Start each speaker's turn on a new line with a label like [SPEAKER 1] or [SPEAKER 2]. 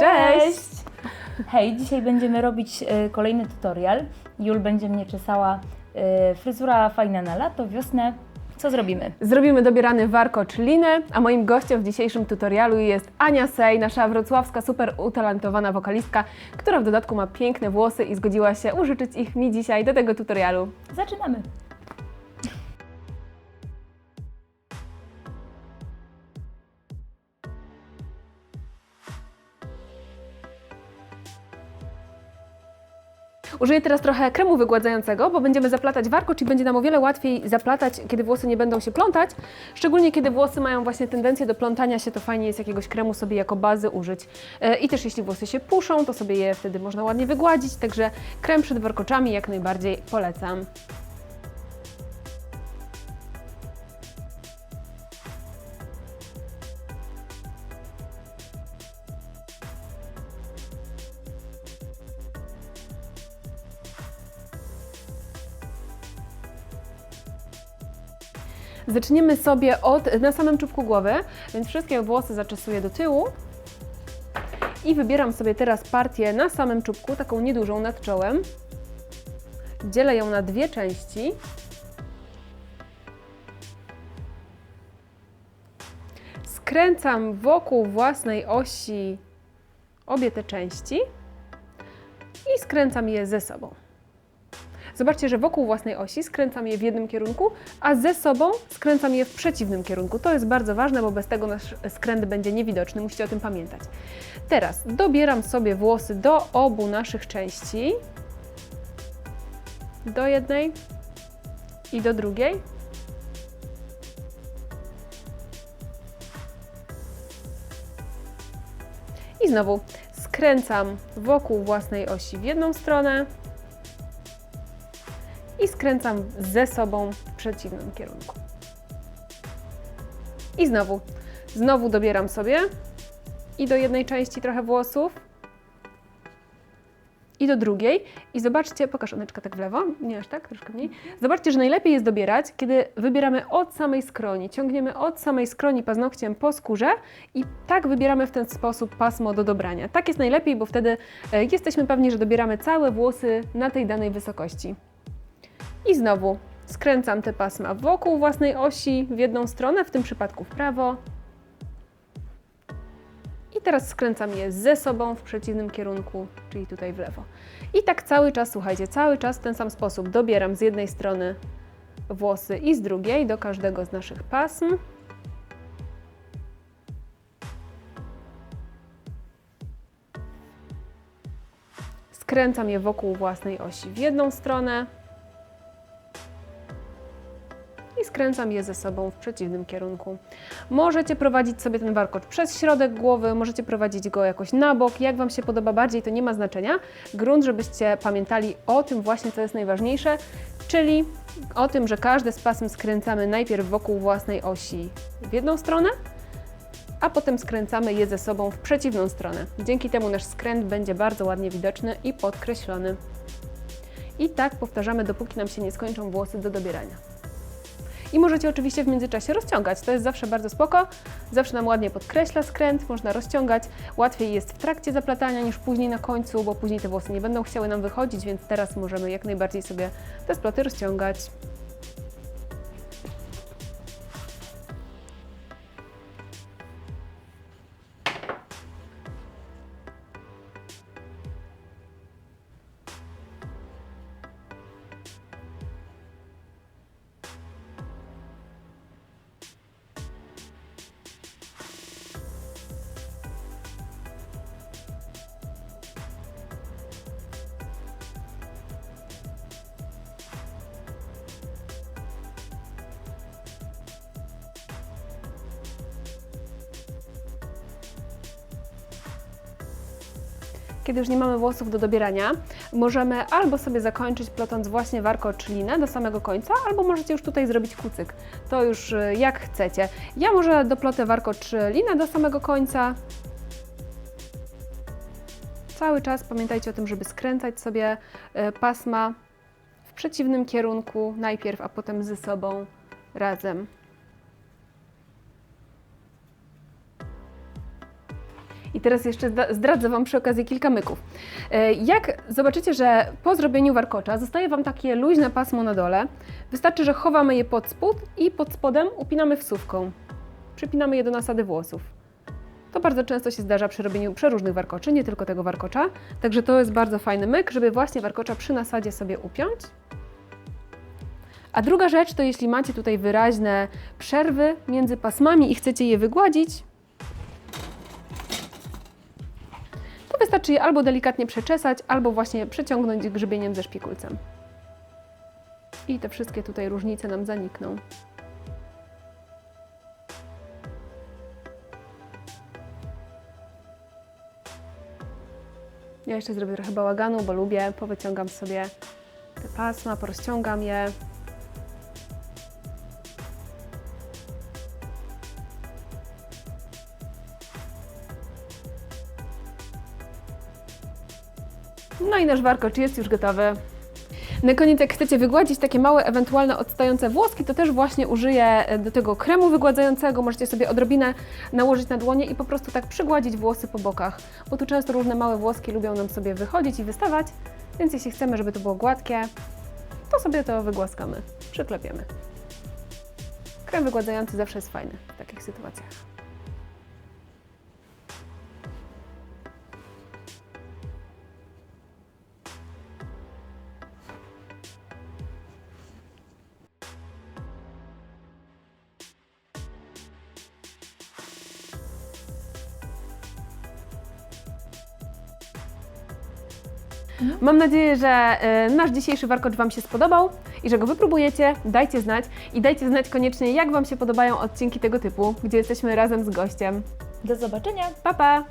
[SPEAKER 1] Cześć! Hej, dzisiaj będziemy robić e, kolejny tutorial. Jul będzie mnie czesała. E, fryzura fajna na lato, wiosnę. Co zrobimy?
[SPEAKER 2] Zrobimy dobierany warkocz linę, a moim gościem w dzisiejszym tutorialu jest Ania Sej, nasza wrocławska super utalentowana wokalistka, która w dodatku ma piękne włosy i zgodziła się użyczyć ich mi dzisiaj do tego tutorialu.
[SPEAKER 1] Zaczynamy!
[SPEAKER 2] Użyję teraz trochę kremu wygładzającego, bo będziemy zaplatać warkocz i będzie nam o wiele łatwiej zaplatać, kiedy włosy nie będą się plątać. Szczególnie kiedy włosy mają właśnie tendencję do plątania się, to fajnie jest jakiegoś kremu sobie jako bazy użyć. E, I też jeśli włosy się puszą, to sobie je wtedy można ładnie wygładzić, także krem przed warkoczami jak najbardziej polecam. Zaczniemy sobie od, na samym czubku głowy, więc wszystkie włosy zaczesuję do tyłu. I wybieram sobie teraz partię na samym czubku, taką niedużą nad czołem. Dzielę ją na dwie części. Skręcam wokół własnej osi obie te części i skręcam je ze sobą. Zobaczcie, że wokół własnej osi skręcam je w jednym kierunku, a ze sobą skręcam je w przeciwnym kierunku. To jest bardzo ważne, bo bez tego nasz skręt będzie niewidoczny. Musicie o tym pamiętać. Teraz dobieram sobie włosy do obu naszych części. Do jednej i do drugiej. I znowu skręcam wokół własnej osi w jedną stronę i skręcam ze sobą w przeciwnym kierunku. I znowu, znowu dobieram sobie i do jednej części trochę włosów i do drugiej. I zobaczcie, pokaż Oneczka tak w lewo, nie aż tak, troszkę mniej. Zobaczcie, że najlepiej jest dobierać, kiedy wybieramy od samej skroni, ciągniemy od samej skroni paznokciem po skórze i tak wybieramy w ten sposób pasmo do dobrania. Tak jest najlepiej, bo wtedy e, jesteśmy pewni, że dobieramy całe włosy na tej danej wysokości. I znowu skręcam te pasma wokół własnej osi w jedną stronę, w tym przypadku w prawo. I teraz skręcam je ze sobą w przeciwnym kierunku, czyli tutaj w lewo. I tak cały czas, słuchajcie, cały czas w ten sam sposób dobieram z jednej strony włosy i z drugiej do każdego z naszych pasm. Skręcam je wokół własnej osi w jedną stronę, i skręcam je ze sobą w przeciwnym kierunku. Możecie prowadzić sobie ten warkocz przez środek głowy, możecie prowadzić go jakoś na bok, jak Wam się podoba bardziej, to nie ma znaczenia. Grunt, żebyście pamiętali o tym właśnie, co jest najważniejsze, czyli o tym, że każdy z pasm skręcamy najpierw wokół własnej osi w jedną stronę, a potem skręcamy je ze sobą w przeciwną stronę. Dzięki temu nasz skręt będzie bardzo ładnie widoczny i podkreślony. I tak powtarzamy, dopóki nam się nie skończą włosy do dobierania. I możecie oczywiście w międzyczasie rozciągać. To jest zawsze bardzo spoko. Zawsze nam ładnie podkreśla skręt, można rozciągać. Łatwiej jest w trakcie zaplatania niż później na końcu, bo później te włosy nie będą chciały nam wychodzić, więc teraz możemy jak najbardziej sobie te sploty rozciągać. Kiedy już nie mamy włosów do dobierania, możemy albo sobie zakończyć plotąc właśnie warkocz linę do samego końca, albo możecie już tutaj zrobić kucyk. To już y, jak chcecie. Ja może doplotę warkocz linę do samego końca. Cały czas pamiętajcie o tym, żeby skręcać sobie y, pasma w przeciwnym kierunku najpierw, a potem ze sobą razem. Teraz jeszcze zdradzę Wam przy okazji kilka myków. E, Jak zobaczycie, że po zrobieniu warkocza zostaje Wam takie luźne pasmo na dole, wystarczy, że chowamy je pod spód i pod spodem upinamy wsówką. Przypinamy je do nasady włosów. To bardzo często się zdarza przy robieniu przeróżnych warkoczy, nie tylko tego warkocza. Także to jest bardzo fajny myk, żeby właśnie warkocza przy nasadzie sobie upiąć. A druga rzecz to jeśli macie tutaj wyraźne przerwy między pasmami i chcecie je wygładzić, wystarczy je albo delikatnie przeczesać, albo właśnie przeciągnąć grzybieniem ze szpikulcem. I te wszystkie tutaj różnice nam zanikną. Ja jeszcze zrobię trochę bałaganu, bo lubię. Powyciągam sobie te pasma, porozciągam je. No i nasz warkocz jest już gotowy. Na koniec, jak chcecie wygładzić takie małe, ewentualne odstające włoski, to też właśnie użyję e, do tego kremu wygładzającego. Możecie sobie odrobinę nałożyć na dłonie i po prostu tak przygładzić włosy po bokach, bo tu często różne małe włoski lubią nam sobie wychodzić i wystawać, więc jeśli chcemy, żeby to było gładkie, to sobie to wygłaskamy, przyklepiemy. Krem wygładzający zawsze jest fajny w takich sytuacjach. Mam nadzieję, że e, nasz dzisiejszy warkocz Wam się spodobał i że go wypróbujecie. Dajcie znać i dajcie znać koniecznie, jak Wam się podobają odcinki tego typu, gdzie jesteśmy razem z gościem.
[SPEAKER 1] Do zobaczenia!
[SPEAKER 2] Pa, pa!